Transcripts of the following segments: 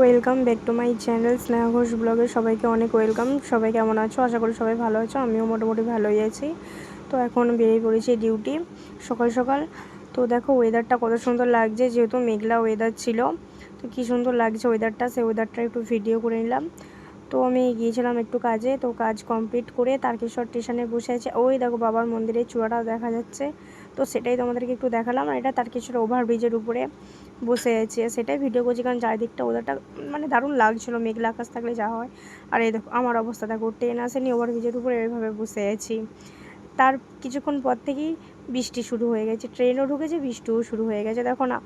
Welcome back to my channel Sneha Ghosh ব্লগে সবাইকে অনেক ওয়েলকাম সবাই কেমন আছো? আশা করি সবাই ভালো আছো। আমিও মোটামুটি ভালোই আছি। তো এখন বেরিয়ে পড়েছি ডিউটি সকাল সকাল। তো দেখো ওয়েদারটা কত সুন্দর লাগছে। যেহেতু মেঘলা ওয়েদার ছিল, তো কী সুন্দর লাগছে ওয়েদারটা সেই ওয়েদারটা একটু ভিডিও করে নিলাম। তো আমি গিয়েছিলাম একটু কাজে, তো কাজ কমপ্লিট করে তারকেশ্বর স্টেশনে বসে আছে। ওই দেখো, বাবার মন্দিরের চূড়াটা দেখা যাচ্ছে। তো সেটাই তোমাদেরকে একটু দেখালাম। আর এটা তারকেশ্বর ওভারব্রিজের উপরে বসে আছে। সেটাই ভিডিও করছি কারণ চারিদিকটা ওদেরটা মানে দারুণ লাগছিল। মেঘলা আকাশ থাকলে যা হয়। আর এই দেখো, আমার অবস্থা দেখো ট্রেন আসেনি ওভারব্রিজের উপরে এভাবে বসে আছি। তার কিছুক্ষণ পর থেকেই বৃষ্টি শুরু হয়ে গেছে। ট্রেনও ঢুকেছে, বৃষ্টিও শুরু হয়ে গেছে। দেখো না,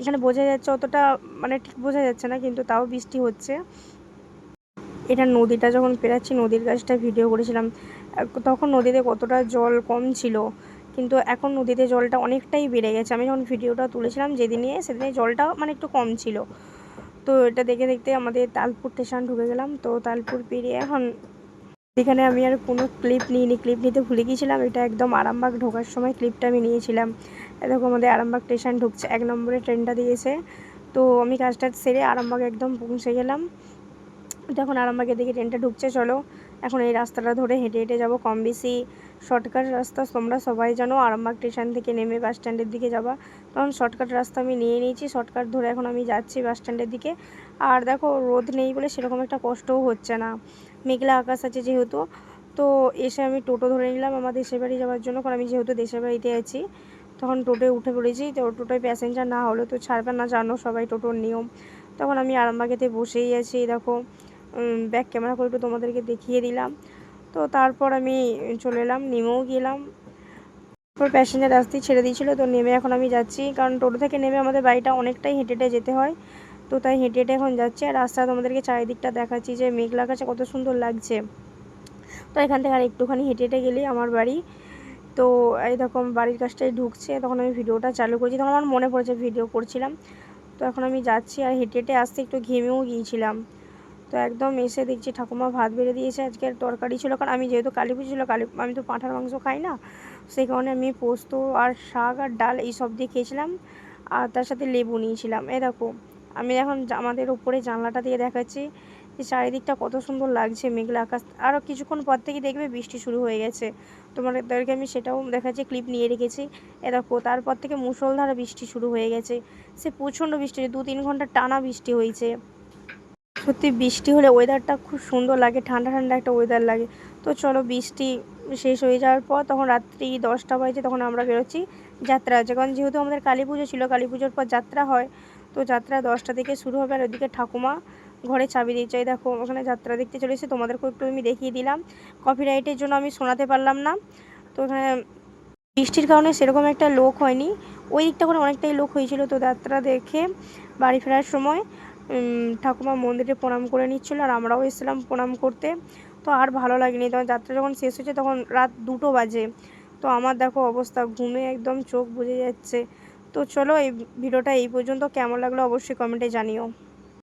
এখানে বোঝা যাচ্ছে অতটা মানে ঠিক বোঝা যাচ্ছে না, কিন্তু তাও বৃষ্টি হচ্ছে। এটা নদীটা যখন পেরাচ্ছি, নদীর কাছটা ভিডিও করেছিলাম। তখন নদীতে কতটা জল কম ছিল। কিন্তু এখন নদীতে জলটা অনেকটাই বেড়ে গেছে। আমি যখন ভিডিওটা তুলেছিলাম যেদিনে সেদিনে জলটা মানে একটু কম ছিল। তো এটা দেখে দেখতে আমাদের তালপুর স্টেশন ঢুকে গেলাম। তো তালপুর পেরিয়ে এখন এখানে আমি আর কোনো ক্লিপ নিইনি। ক্লিপ নিতে ভুলে গিয়েছিলাম। এটা একদম আরামবাগ ঢোকার সময় ক্লিপটা আমি নিয়েছিলাম। দেখো আমাদের আরামবাগ স্টেশন ঢুকছে। এক নম্বরে ট্রেনটা দিয়েছে। তো আমি কাজটা সেরে আরামবাগ একদম পৌঁছে গেলাম। এখন আরামবাগের দিকে ট্রেনটা ঢুকছে, চলো। এখন এই রাস্তাটা ধরে হেঁটে হেঁটে যাব, কম বেশি শর্টকাট রাস্তা তোমরা সবাই জানো, আরামবাগ স্টেশন থেকে নেমে বাস স্ট্যান্ডের দিকে যাবা। তখন শর্টকাট রাস্তা আমি নিয়ে নিয়েছি শর্টকাট ধরে এখন আমি যাচ্ছি বাস স্ট্যান্ডের দিকে। আর দেখো রোদ নেই বলে সেরকম একটা কষ্টও হচ্ছে না। মেঘলা আকাশ আছে যেহেতু, তো এসে আমি টোটো ধরে নিলাম আমার দেশের বাড়ি যাওয়ার জন্য, কারণ আমি যেহেতু দেশের বাড়িতে আছি, তখন টোটোয় উঠে পড়েছি, তো টোটোয় প্যাসেঞ্জার না হলে, তো ছাড়বে না, জানো সবাই টোটোর নিয়ম। তখন আমি আরামবাগেতে বসেই আছি, দেখো। ব্যাক ক্যামেরা করে একটু তোমাদেরকে দেখিয়ে দিলাম। তো তারপর আমি চলে এলাম, নেমেও গেলাম। তারপর প্যাসেঞ্জার রাস্তায় ছেড়ে দিয়েছিলো, তো নেমে এখন আমি যাচ্ছি। কারণ টোটো থেকে নেমে আমাদের বাড়িটা অনেকটাই হেঁটে হেঁটে যেতে হয়। তো তাই হেঁটে হেঁটে এখন যাচ্ছি। আর রাস্তা তোমাদেরকে চারিদিকটা দেখাচ্ছি যে মেঘলা কাছে কত সুন্দর লাগছে। তো এখান থেকে আর একটুখানি হেঁটে হেঁটে গেলেই আমার বাড়ি। তো এই দেখো বাড়ির কাছটাই ঢুকছে। তখন আমি ভিডিওটা চালু করছি। তখন আমার মনে পড়েছে ভিডিও করছিলাম। তো এখন আমি যাচ্ছি আর হেঁটে হেঁটে আসতে একটু ঘেমেও গিয়েছিলাম। তো একদম এসে দেখছি ঠাকুমা ভাত বেড়ে দিয়েছে। আজকের তরকারি ছিল, কারণ আমি যেহেতু কালী পুজো ছিল, কালী আমি তো পাঁঠার মাংস খাই না, সেই কারণে আমি পোস্ত আর শাক আর ডাল এই সব দিয়ে খেয়েছিলাম। আর তার সাথে লেবু নিয়েছিলাম। এ দেখো, আমি এখন আমাদের উপরে জানলাটা দিয়ে দেখাচ্ছি যে চারিদিকটা কত সুন্দর লাগছে মেঘলা আকাশ। আরও কিছুক্ষণ পর থেকে দেখবে বৃষ্টি শুরু হয়ে গেছে। তোমাদেরকে আমি সেটাও দেখাচ্ছি ক্লিপ নিয়ে রেখেছি। এ দেখো, তারপর থেকে মুসলধারা বৃষ্টি শুরু হয়ে গেছে। সে প্রচণ্ড বৃষ্টি দু তিন ঘণ্টা টানা বৃষ্টি হয়েছে। সত্যি বৃষ্টি হলে ওয়েদারটা খুব সুন্দর লাগে, ঠান্ডা ঠান্ডা একটা ওয়েদার লাগে। তো চলো বৃষ্টি শেষ হয়ে যাওয়ার পর তখন রাত্রি দশটা বাজে তখন আমরা বেরোচ্ছি যাত্রা আছে কারণ যেহেতু আমাদের কালী পুজো ছিল, কালী পুজোর পর যাত্রা হয়, তো যাত্রা দশটা থেকে শুরু হবে আর ওদিকে ঠাকুমা ঘরে চাবি দিচ্ছে। দেখো, ওখানে যাত্রা দেখতে চলেছে তোমাদেরকেও একটু আমি দেখিয়ে দিলাম। কপিরাইটের জন্য আমি শোনাতে পারলাম না। তো ওখানে বৃষ্টির কারণে সেরকম একটা লোক হয়নি। ওই দিকটা করে অনেকটাই লোক হয়েছিল তো যাত্রা দেখে বাড়ি ফেরার সময়। ঠাকুমা মন্দিরে প্রণাম করে নিচ্ছিল আর আমরাও এসেছিলাম প্রণাম করতে। তো আর ভালো লাগেনি। তখন যাত্রা যখন শেষ হয়েছে তখন রাত দুটো বাজে। তো আমার দেখো অবস্থা, ঘুমে একদম চোখ বুঝে যাচ্ছে। তো চলো এই ভিডিওটা এই পর্যন্ত। কেমন লাগল অবশ্যই কমেন্টে জানিও।